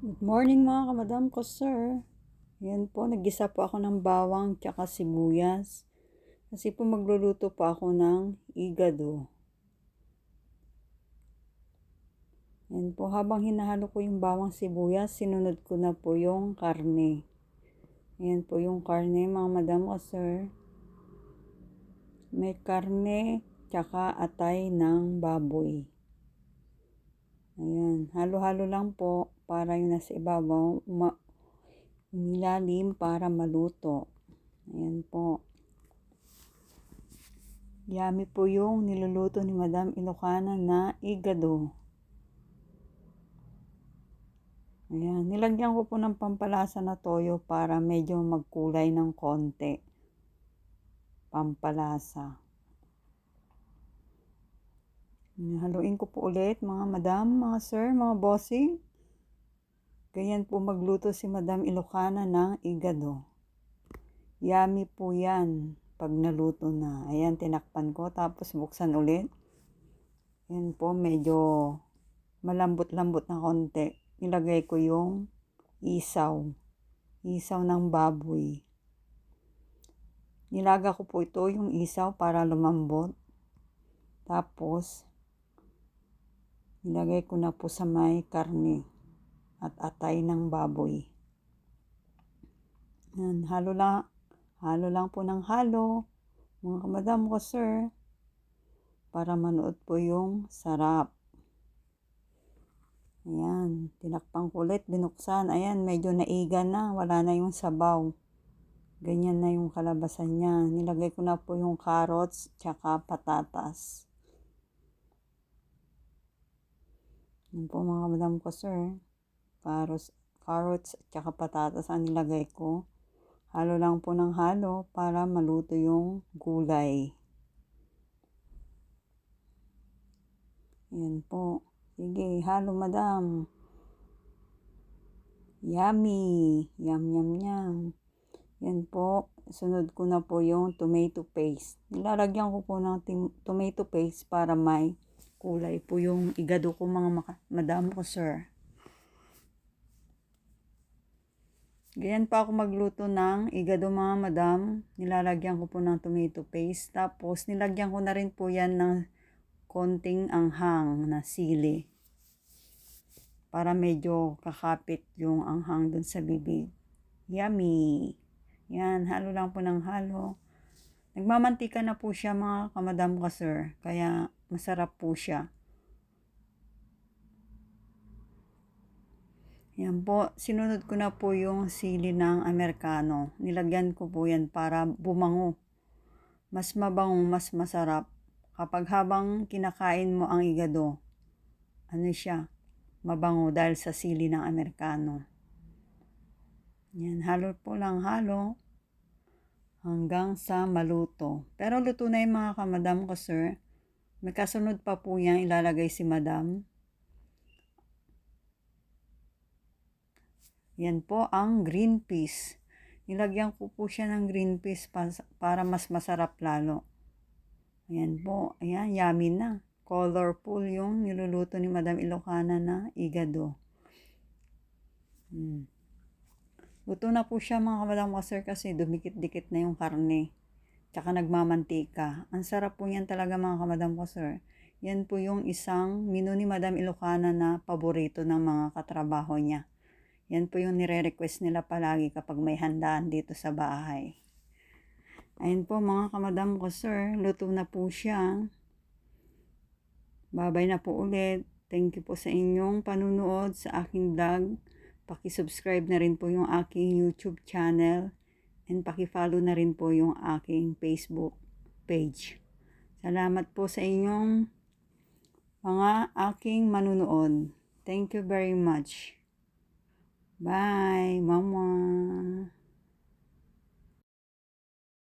Good morning mga kamadam ko, sir. Yan po, nagisa po ako ng bawang tsaka sibuyas. Kasi po magluluto po ako ng igado. Yan po, habang hinahalo ko yung bawang sibuyas, sinunod ko na po yung karne. Yan po yung karne mga madam ko, sir. May karne tsaka atay ng baboy. Ayan, halo-halo lang po para yung nasa ibabaw, nilalim para maluto. Ayan po. Yummy po yung niluluto ni Madam Ilocana na igado. Ayan, nilagyan ko po ng pampalasa na toyo para medyo magkulay ng konti. Pampalasa. Haluin ko po ulit mga madam, mga sir, mga bossing. Ganyan po magluto si Madam Ilocana ng igado. Yummy po yan pag naluto na. Ayan, tinakpan ko. Tapos buksan ulit. Yan po, medyo malambot-lambot na konti. Ilagay ko yung isaw. Isaw ng baboy. Nilaga ko po ito yung isaw para lumambot. Tapos, Ilagay ko na po sa may karne at atay ng baboy. Yan, halo lang, halo lang po ng halo, mga kamadam ko sir, para manood po yung sarap. Ayan, tinakpang kulit, binuksan. Ayan, medyo naiga na, wala na yung sabaw. Ganyan na yung kalabasan niya. Nilagay ko na po yung carrots, tsaka patatas. Yan po mga madam ko sir. Carrots, carrots at saka patatas ang nilagay ko. Halo lang po ng halo para maluto yung gulay. Yan po. Sige, halo madam. Yummy. Yum, yum, yum. Yan po. Sunod ko na po yung tomato paste. Nilalagyan ko po ng tomato paste para may kulay po yung igado ko mga madam ko sir. Ganyan pa ako magluto ng igado mga madam. Nilalagyan ko po ng tomato paste. Tapos nilagyan ko na rin po yan ng konting anghang na sili. Para medyo kakapit yung anghang dun sa bibig. Yummy! Yan, halo lang po ng halo. Nagmamantika na po siya mga kamadam ka sir. Kaya masarap po siya. Yan po, sinunod ko na po yung sili ng Amerikano. Nilagyan ko po yan para bumango. Mas mabango, mas masarap. Kapag habang kinakain mo ang igado, ano siya, mabango dahil sa sili ng Amerikano. Yan, halo po lang halo hanggang sa maluto. Pero luto na yung mga kamadam ko, sir. May kasunod pa po yan, ilalagay si madam. Yan po ang green peas. Nilagyan ko po siya ng green peas para mas masarap lalo. Ayan po, ayan, yummy na. Colorful yung niluluto ni Madam Ilocana na igado. Hmm. Luto na po siya mga kamadam sir kasi dumikit-dikit na yung karne. Tsaka nagmamantika. Ang sarap po niyan talaga mga kamadam sir. Yan po yung isang menu ni Madam Ilocana na paborito ng mga katrabaho niya. Yan po yung nire-request nila palagi kapag may handaan dito sa bahay. Ayun po mga kamadam ko sir. Luto na po siya. Babay na po ulit. Thank you po sa inyong panunood sa aking vlog. Paki-subscribe na rin po yung aking YouTube channel and paki-follow na rin po yung aking Facebook page. Salamat po sa inyong mga aking manunood. Thank you very much. Bye, Mama.